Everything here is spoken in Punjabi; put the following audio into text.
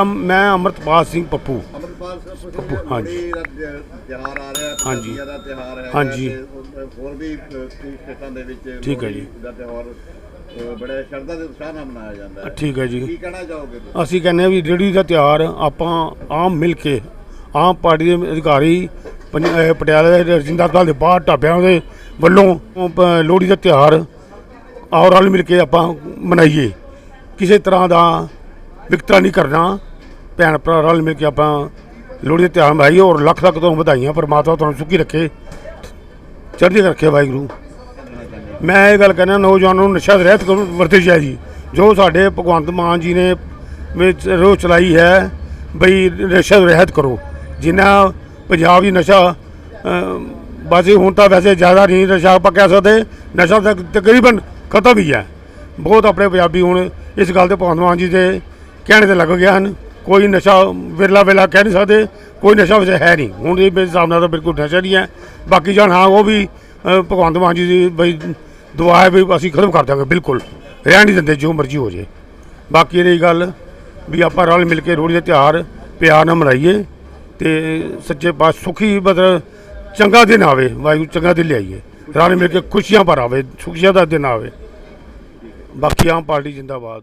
ਅਮ- ਮੈਂ ਅਮਰਤਪਾਲ ਸਿੰਘ ਪੱਪੂ ਅਮਰਪਾਲ ਸਾਹਿਬ ਤੁਸੀਂ ਹਾਂਜੀ। ਆ ਰਿਹਾ ਹਾਂਜੀ। ਪੰਜਾਬੀਆਂ ਦਾ ਤਿਉਹਾਰ ਹੈ ਹਾਂਜੀ। ਹੋਰ ਵੀ ਅ, ਕਈ ਸਟੇਟਾਂ ਦੇ ਵਿੱਚ ਠੀਕ ਹੈ ਜੀ। ਲੋਹੜੀ ਦਾ ਤਿਉਹਾਰ ਅ, ਬੜੇ ਸ਼ਰਧਾ ਦੇ ਉਤਸ਼ਾਹ ਨਾਲ ਮਨਾਇਆ ਜਾਂਦਾ ਹੈ ਠੀਕ ਹੈ ਜੀ ਕੀ ਕਹਿਣਾ ਚਾਹੋਗੇ ਤੁਸੀਂ ਅਸੀਂ ਕਹਿੰਦੇ ਹਾਂ ਵੀ ਰੇਹੜੀ ਦਾ ਤਿਉਹਾਰ ਆਪਾਂ ਆਮ ਮਿਲ ਕੇ ਆਮ ਪਾਰਟੀ ਦੇ ਅਧਿਕਾਰੀ ਪੰਜ- ਅਹ ਪਟਿਆਲੇ ਦੇ ਰਜਿੰਦਰ ਦਲ ਦੇ ਬਾਹਰ ਢਾਬਿਆਂ ਦੇ ਵੱਲੋਂ ਉਹ ਪ- ਲੋਹੜੀ ਦਾ ਤਿਉਹਾਰ ਔਰ ਰਲ ਮਿਲ ਕੇ ਆਪਾਂ ਮਨਾਈਏ ਕਿਸੇ ਤਰ੍ਹਾਂ ਦਾ ਵਿਕਤਰਾ ਨਹੀਂ ਕਰਨਾ ਭੈਣ ਭਰਾ ਰਲ ਮਿਲ ਕੇ ਆਪਾਂ ਲੋਹੜੀ ਦੇ ਤਿਉਹਾਰ ਮਨਾਈਏ ਔਰ ਲੱਖ ਲੱਖ ਤੁਹਾਨੂੰ ਵਧਾਈਆਂ ਪਰਮਾਤਮਾ ਤੁਹਾਨੂੰ ਸੁਖੀ ਰੱਖੇ ਚੜ੍ਹਦੀ ਕਲਾ ਰੱਖੇ ਵਾਹਿਗੁਰੂ। ਮੈਂ ਇਹ ਗੱਲ ਕਹਿੰਦਾ ਨੌਜਵਾਨਾਂ ਨੂੰ ਨਸ਼ਾ ਰਹਿਤ ਕਰੋ ਵਰਤੇ ਜਾਏ ਜੀ। ਜੋ ਸਾਡੇ ਭਗਵੰਤ ਮਾਨ ਜੀ ਨੇ ਵਿੱਚ ਰੋਹ ਚਲਾਈ ਹੈ ਬਈ ਨਸ਼ਾ ਰਹਿਤ ਕਰੋ। ਜਿੰਨਾ ਪੰਜਾਬ ਦੀ ਨਸ਼ਾ ਅਮ, ਬਾਜੀ ਹੁਣ ਤਾਂ ਵੈਸੇ ਜ਼ਿਆਦਾ ਨਹੀਂ ਨਸ਼ਾ ਆਪਾਂ ਕਹਿ ਸਕਦੇ ਨਸ਼ਾ ਤਾਂ ਤਕਰੀਬਨ ਖਤਮ ਹੀ ਹੈ। ਬਹੁਤ ਆਪਣੇ ਪੰਜਾਬੀ ਹੁਣ ਇਸ ਗੱਲ ਤੇ ਭਗਵੰਤ ਮਾਨ ਜੀ ਦੇ ਕਹਿਣੇ ਤੇ ਲੱਗ ਗਿਆ ਹਨ। ਕੋਈ ਨਸ਼ਾ ਵਿਰਲਾ ਵੇਲਾ ਕਹਿ ਨਹੀਂ ਸਕਦੇ, ਕੋਈ ਨਸ਼ਾ ਵੈਸੇ ਹੈ ਨਹੀਂ। ਹੁਣ ਇਹ ਮੇਰੇ ਹਿਸਾਬ ਨਾਲ ਤਾਂ ਬਿਲਕੁਲ ਨਸ਼ਾ ਨਹੀਂ ਹੈ। ਬਾਕੀ ਜਾਨ ਹਾਂ, ਉਹ ਵੀ ਭਗਵੰਤ ਮਾਨ ਜੀ ਦੀ ਬਈ ਦੁਆ ਹੈ ਵੀ ਅਸੀਂ ਖਤਮ ਕਰ ਦਾਂਗੇ ਬਿਲਕੁਲ। ਰਹਿਣ ਨਹੀਂ ਦਿੰਦੇ, ਜੋ ਮਰਜ਼ੀ ਹੋ ਜੇ ਬਾਕੀ ਰਹੀ ਗੱਲ ਵੀ ਆਪਾਂ ਰਲ ਮਿਲ ਕੇ ਲੋਹੜੀ ਦਾ ਤਿਉਹਾਰ ਪਿਆਰ ਨਾਲ ਮਨਾਈਏ ਤੇ ਸੱਚੇ ਪਾਸ ਸੁਖੀ ਮਤਲਬ ਚੰਗਾ ਦਿਨ ਆਵੇ, ਵਾਹਿਗੁਰੂ ਚੰਗਾ ਦਿਨ ਲਿਆਈਏ। ਰਲ ਮਿਲ ਕੇ ਖੁਸ਼ੀਆਂ ਭਰ ਆਵੇ, ਸੁਖੀਆਂ ਦਾ ਦਿਨ ਆਵੇ। ਬਾਕੀ ਆਮ ਪਾਰਟੀ ਜਿੰਦਾਬਾਦ।